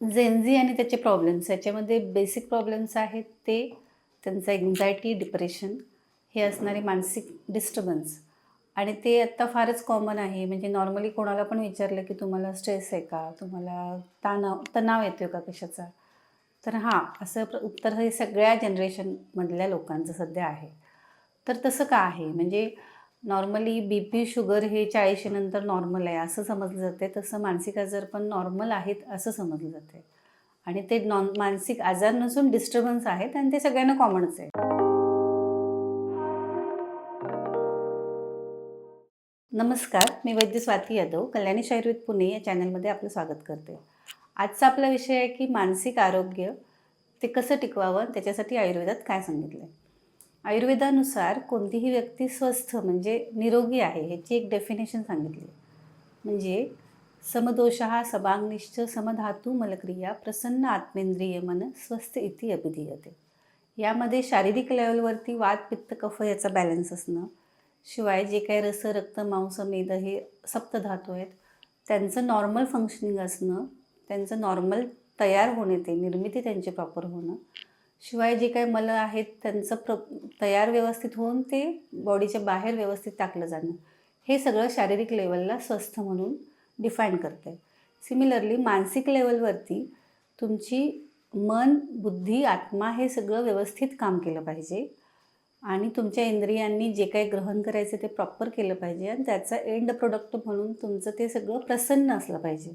Gen Z आणि त्याचे problems याच्यामध्ये बेसिक प्रॉब्लेम्स आहेत ते त्यांचं एन्झायटी डिप्रेशन हे असणारे मानसिक डिस्टर्बन्स आणि ते आत्ता फारच कॉमन आहे. म्हणजे नॉर्मली कोणाला पण विचारलं की तुम्हाला स्ट्रेस आहे का? तुम्हाला तणाव तणाव येतो आहे का कशाचा? तर हां असं प्र उत्तर हे सगळ्या जनरेशनमधल्या लोकांचं सध्या आहे. तर तसं का आहे? म्हणजे नॉर्मली बी पी शुगर हे चाळीशीनंतर नॉर्मल आहे असं समजलं जाते तसं मानसिक आजार पण नॉर्मल आहेत असं समजलं जाते आणि ते नॉन मानसिक आजार नसून डिस्टर्बन्स आहेत आणि ते सगळ्यांना कॉमनच आहे. नमस्कार मी वैद्य स्वाती यादव कल्याणी आयुर्वेद पुणे या चॅनलमध्ये आपलं स्वागत करते. आजचा आपला विषय आहे की मानसिक आरोग्य ते कसं टिकवावं त्याच्यासाठी आयुर्वेदात काय सांगितलं आहे आयुर्वेदानुसार कोणतीही व्यक्ती स्वस्थ म्हणजे निरोगी आहे ह्याची एक डेफिनेशन सांगितली. म्हणजे समदोष हा सबांगनिश्च समधातू मलक्रिया प्रसन्न आत्मेंद्रिय मन स्वस्थ इति अभिधीयते. यामध्ये शारीरिक लेवलवरती वात पित्त कफ याचा बॅलन्स असणं शिवाय जे काही रस रक्त मांस मेद हे सप्तधातू आहेत त्यांचं नॉर्मल फंक्शनिंग असणं त्यांचं नॉर्मल तयार होणे ते निर्मिती त्यांची प्रॉपर होणं शिवाय जे काही मल आहेत त्यांचं प्र तयार व्यवस्थित होऊन ते बॉडीच्या बाहेर व्यवस्थित टाकलं जाणं. हे सगळं शारीरिक लेवलला स्वस्थ म्हणून डिफाईन करते सिमिलरली मानसिक लेवलवरती तुमची मन बुद्धी आत्मा हे सगळं व्यवस्थित काम केलं पाहिजे. आणि तुमच्या इंद्रियांनी जे काही ग्रहण करायचं ते प्रॉपर केलं पाहिजे आणि त्याचा एंड प्रोडक्ट म्हणून तुमचं ते सगळं प्रसन्न असलं पाहिजे.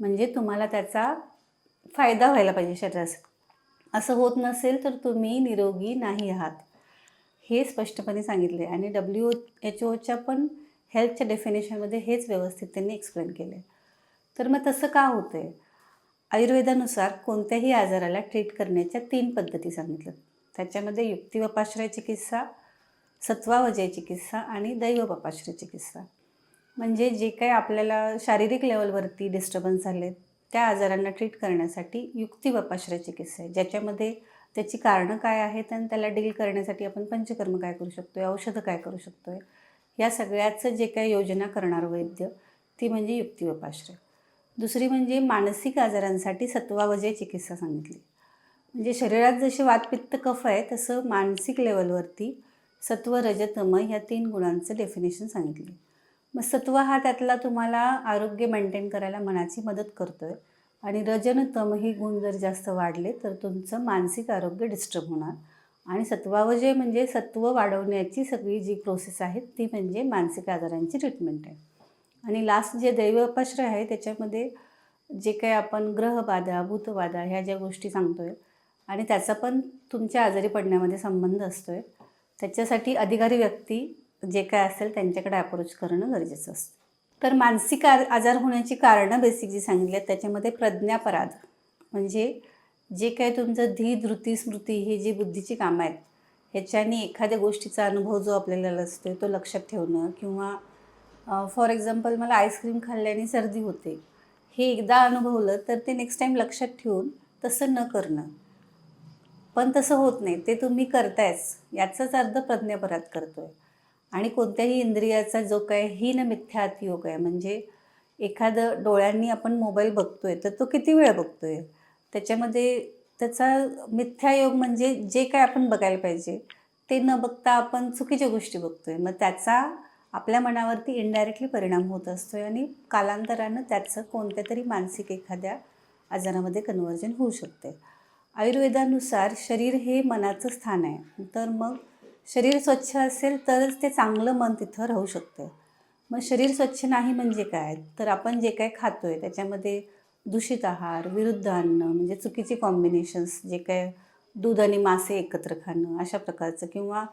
म्हणजे तुम्हाला त्याचा फायदा व्हायला पाहिजे शरीरासाठी. असं होत नसेल तर तुम्ही निरोगी नाही आहात. हे स्पष्टपणे सांगितले आणि डब्ल्यू एच ओच्या पण हेल्थच्या डेफिनेशनमध्ये हेच व्यवस्थित त्यांनी एक्सप्लेन केले. तर मग तसं का होतं आहे आयुर्वेदानुसार कोणत्याही आजाराला ट्रीट करण्याच्या तीन पद्धती सांगितल्या त्याच्यामध्ये युक्तिवपाश्रय चिकित्सा सत्वावजय चिकित्सा आणि दैवपाश्रय चिकित्सा. म्हणजे जे काही आपल्याला शारीरिक लेवलवरती डिस्टर्बन्स झाले त्या आजारांना ट्रीट करण्यासाठी युक्ती व चिकित्सा आहे ज्याच्यामध्ये त्याची कारणं काय आहेत आणि त्याला डील करण्यासाठी आपण पंचकर्म काय करू शकतो आहे औषधं काय करू शकतो आहे या सगळ्याचं जे काय योजना करणार वैद्य ती म्हणजे युक्ती युक्तिवपाश्रय दुसरी म्हणजे मानसिक आजारांसाठी सत्वावजय चिकित्सा सांगितली. म्हणजे शरीरात जसे वातपित्त कफ आहे तसं मानसिक लेवलवरती सत्व रजतम ह्या तीन गुणांचं डेफिनेशन सांगितले. मग सत्व हा त्यातला तुम्हाला आरोग्य मेंटेन करायला मनाची मदत करतो आहे आणि रजन तम गुण जर जास्त वाढले तर तुमचं मानसिक आरोग्य डिस्टर्ब होणार. आणि सत्वावजय म्हणजे सत्व वाढवण्याची सगळी जी प्रोसेस आहे ती म्हणजे मानसिक आजारांची ट्रीटमेंट आहे. आणि लास्ट जे दैवपाश्रय आहे त्याच्यामध्ये जे काही आपण ग्रहबाधा भूतबाधा ह्या ज्या गोष्टी सांगतो आहे आणि त्याचा पण तुमच्या आजारी पडण्यामध्ये संबंध असतो आहे त्याच्यासाठी अधिकारी व्यक्ती जे काय असेल त्यांच्याकडे अप्रोच करणं गरजेचं असतं. तर मानसिक आ आजार होण्याची कारणं बेसिक जी सांगितली आहेत. त्याच्यामध्ये प्रज्ञापराध म्हणजे जे काय तुमचं धी धृती स्मृती ही जी बुद्धीची कामं आहेत ह्याच्याने एखाद्या गोष्टीचा अनुभव जो आपल्याला असतो तो लक्षात ठेवणं किंवा फॉर एक्झाम्पल मला आईस्क्रीम खाल्ल्याने सर्दी होते हे एकदा अनुभवलं तर ते नेक्स्ट टाईम लक्षात ठेवून तसं न करणं. पण तसं होत नाही. ते तुम्ही करतायच. याचाच अर्थ प्रज्ञापराध करतो आहे आणि कोणत्याही इंद्रियाचा जो काय हीन मिथ्यात योग आहे म्हणजे एखादं डोळ्यांनी आपण मोबाईल बघतो आहे तर तो किती वेळ बघतो आहे त्याच्यामध्ये त्याचा मिथ्यायोग म्हणजे जे काय आपण बघायला पाहिजे ते न बघता आपण चुकीच्या गोष्टी बघतो आहे मग त्याचा आपल्या मनावरती इनडायरेक्टली परिणाम होत असतो आहे आणि कालांतरानं त्याचं कोणत्या तरी मानसिक एखाद्या आजारामध्ये कन्वर्जन होऊ शकते आयुर्वेदानुसार शरीर हे मनाचं स्थान आहे. तर मग शरीर स्वच्छ असेल तरच ते चांगलं मन तिथं राहू शकतं. मग शरीर स्वच्छ नाही म्हणजे काय? तर आपण जे काय खातो आहे त्याच्यामध्ये दूषित आहार विरुद्ध अन्न म्हणजे चुकीची कॉम्बिनेशन्स जे काय दूध आणि मासे एकत्र खाणं अशा प्रकारचं किंवा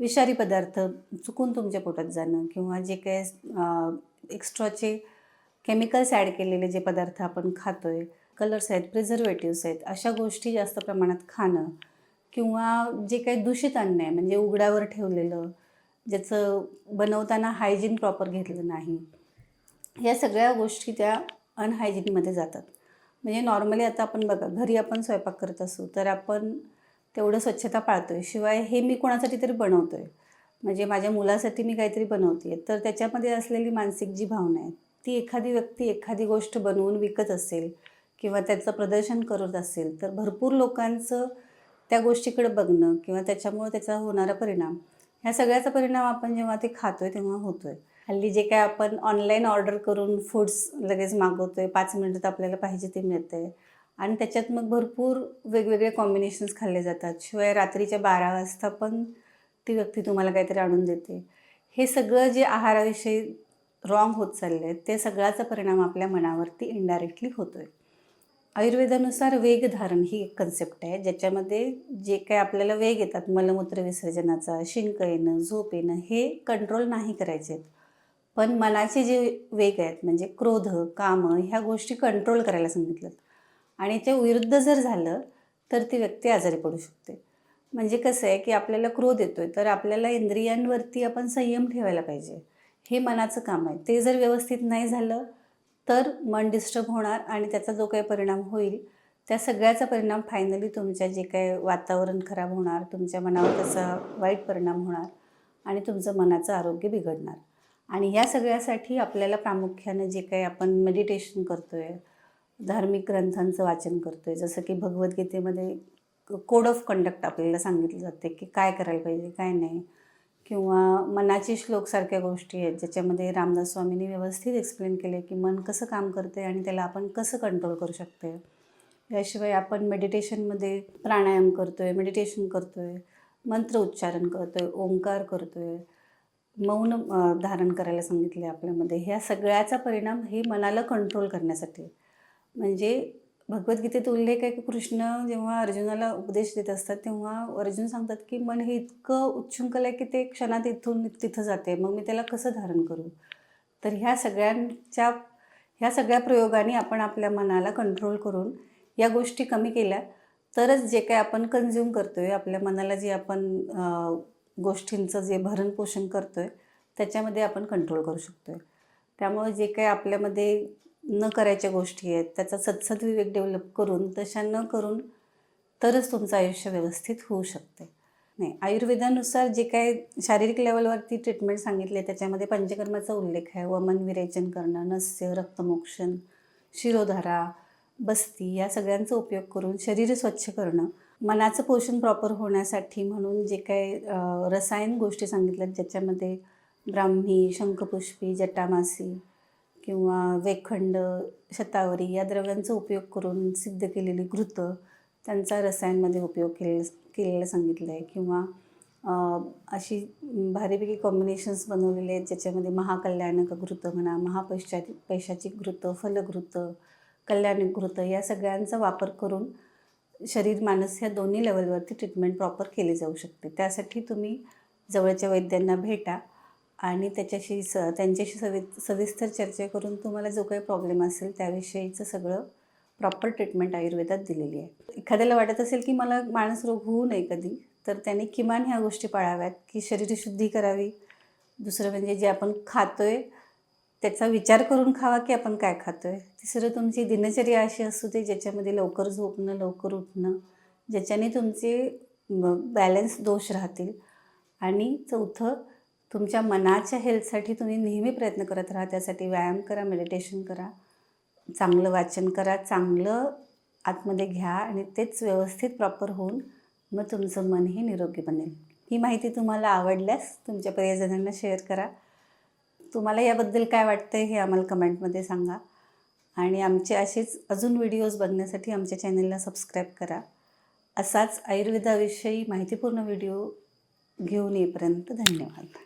विषारी पदार्थ चुकून तुमच्या पोटात जाणं किंवा जे काय एक्स्ट्राचे केमिकल्स ॲड केलेले जे पदार्थ आपण खातो आहे कलर्स आहेत प्रिझर्वेटिव्स आहेत अशा गोष्टी जास्त प्रमाणात खाणं किंवा जे काही दूषित अन्न आहे म्हणजे उघड्यावर ठेवलेलं ज्याचं बनवताना हायजीन प्रॉपर घेतलं नाही या सगळ्या गोष्टी त्या अनहायजीनमध्ये जातात. म्हणजे नॉर्मली आता आपण बघा घरी आपण स्वयंपाक करत असू तर आपण तेवढं स्वच्छता पाळतो आहे शिवाय हे मी कोणासाठी तरी बनवतो आहे म्हणजे माझ्या मुलासाठी मी काहीतरी बनवते आहे तर त्याच्यामध्ये असलेली मानसिक जी भावना आहे ती एखादी व्यक्ती एखादी गोष्ट बनवून विकत असेल किंवा त्याचं प्रदर्शन करत असेल तर भरपूर लोकांचं त्या गोष्टीकडे बघणं किंवा त्याच्यामुळे त्याचा होणारा परिणाम. ह्या सगळ्याचा परिणाम आपण जेव्हा ते खातोय तेव्हा होतोय. हल्ली जे काय आपण ऑनलाईन ऑर्डर करून फूड्स लगेच मागवतोय पाच मिनिटात आपल्याला पाहिजे ते मिळतंय. आणि त्याच्यात मग भरपूर वेगवेगळे कॉम्बिनेशन्स खाल्ले जातात. शिवाय रात्रीच्या बारा वाजता पण ती व्यक्ती तुम्हाला काहीतरी आणून देते. हे सगळं जे आहाराविषयी रॉंग होत चालले आहे ते सगळ्याचा परिणाम आपल्या मनावरती इनडायरेक्टली होतो आहे आयुर्वेदानुसार वेग धारण ही एक कन्सेप्ट आहे. ज्याच्यामध्ये जे काय आपल्याला वेग येतात मलमूत्र विसर्जनाचा शिंक येणं झोप येणं हे कंट्रोल नाही करायचे आहेत पण मनाचे जे वेग आहेत म्हणजे क्रोध कामं ह्या गोष्टी कंट्रोल करायला सांगितलं आणि त्या विरुद्ध जर झालं तर ती व्यक्ती आजारी पडू शकते. म्हणजे कसं आहे की आपल्याला क्रोध येतोय तर आपल्याला इंद्रियांवरती आपण संयम ठेवायला पाहिजे. हे मनाचं काम आहे. ते जर व्यवस्थित नाही झालं तर मन डिस्टर्ब होणार आणि त्याचा जो काही परिणाम होईल त्या सगळ्याचा परिणाम फायनली तुमच्या जे काही वातावरण खराब होणार तुमच्या मनावर त्याचा वाईट परिणाम होणार आणि तुमचं मनाचं आरोग्य बिघडणार. आणि या सगळ्यासाठी आपल्याला प्रामुख्यानं जे काही आपण मेडिटेशन करतो आहे धार्मिक ग्रंथांचं वाचन करतो आहे जसं की भगवद्गीतेमध्ये कोड ऑफ कंडक्ट आपल्याला सांगितलं जाते की काय करायला पाहिजे काय नाही. किंवा मनाची श्लोकसारख्या गोष्टी आहेत ज्याच्यामध्ये रामदास स्वामींनी व्यवस्थित एक्सप्लेन केले की मन कसं काम करते आणि त्याला आपण कसं कंट्रोल करू शकते. याशिवाय आपण मेडिटेशनमध्ये प्राणायाम करतो आहे मेडिटेशन करतो आहे मंत्र उच्चारण करतो आहे ओंकार करतो आहे मौन धारण करायला सांगितले आपल्यामध्ये. ह्या सगळ्याचा परिणाम हे मनाला कंट्रोल करण्यासाठी. म्हणजे भगवद्गीतेत उल्लेख आहे की कृष्ण जेव्हा अर्जुनाला उपदेश देत असतात तेव्हा अर्जुन सांगतात की मन हे इतकं उच्छृंखल आहे की ते क्षणात इथून तिथं जाते. मग मी त्याला कसं धारण करू? तर ह्या सगळ्यांच्या ह्या सगळ्या प्रयोगाने आपण आपल्या मनाला कंट्रोल करून या गोष्टी कमी केल्या. तरच जे काही आपण कन्झ्युम करतो आहे आपल्या मनाला जे आपण गोष्टींचं जे भरणपोषण करतो आहे त्याच्यामध्ये आपण कंट्रोल करू शकतो आहे त्यामुळे जे काही आपल्यामध्ये न करायच्या गोष्टी आहेत त्याचा सदसद विवेक डेव्हलप करून तशा न करून तरच तुमचं आयुष्य व्यवस्थित होऊ शकते. नाही आयुर्वेदानुसार जे काय शारीरिक लेवलवरती ट्रीटमेंट सांगितले त्याच्यामध्ये पंचकर्माचा उल्लेख आहे. वमन विरेचन करणं नस्य रक्तमोक्षण शिरोधारा बस्ती या सगळ्यांचा उपयोग करून शरीर स्वच्छ करणं मनाचं पोषण प्रॉपर होण्यासाठी म्हणून जे काही रसायन गोष्टी सांगितल्यात ज्याच्यामध्ये ब्राह्मी शंखपुष्पी जटामासी किंवा वेखंड शतावरी या द्रव्यांचा उपयोग करून सिद्ध केलेली घृतं त्यांचा रसायनमध्ये उपयोग केले केलेलं सांगितलं आहे किंवा अशी भारीपैकी कॉम्बिनेशन्स बनवलेले आहेत ज्याच्यामध्ये महाकल्याणक घृतं म्हणा महापैशा पैशाची घृतं फलघृतं कल्याणक घृतं या सगळ्यांचा वापर करून शरीर मानस ह्या दोन्ही लेवलवरती ट्रीटमेंट प्रॉपर केली जाऊ शकते. त्यासाठी तुम्ही जवळच्या वैद्यांना भेटा. आणि त्याच्याशी स त्यांच्याशी सवि सविस्तर चर्चा करून तुम्हाला जो काही प्रॉब्लेम असेल त्याविषयीचं सगळं प्रॉपर ट्रीटमेंट आयुर्वेदात दिलेली आहे. एखाद्याला वाटत असेल की मला माणूस रोग होऊ नये कधी तर त्याने किमान ह्या गोष्टी पाळाव्यात की शरीरशुद्धी करावी. दुसरं म्हणजे जे आपण खातोय त्याचा विचार करून खावा की आपण काय खातोय. तिसरं तुमची दिनचर्या अशी असू दे ज्याच्यामध्ये लवकर झोपणं लवकर उठणं ज्याच्याने तुमचे बॅलन्स दोष राहतील. आणि चौथं तुमच्या मनाच्या हेल्थसाठी तुम्ही नेहमी प्रयत्न करत राहा. त्यासाठी व्यायाम करा मेडिटेशन करा चांगलं वाचन करा चांगलं आतमध्ये घ्या आणि तेच व्यवस्थित प्रॉपर होऊन मग तुमचं मनही निरोगी बनेल. ही माहिती तुम्हाला आवडल्यास तुमच्या प्रियजनांना शेअर करा. तुम्हाला याबद्दल काय वाटतं हे आम्हाला कमेंटमध्ये सांगा. आणि आमचे असेच अजून व्हिडिओज बघण्यासाठी आमच्या चॅनलला सबस्क्राईब करा. असाच आयुर्वेदाविषयी माहितीपूर्ण व्हिडिओ घेऊन येईपर्यंत धन्यवाद.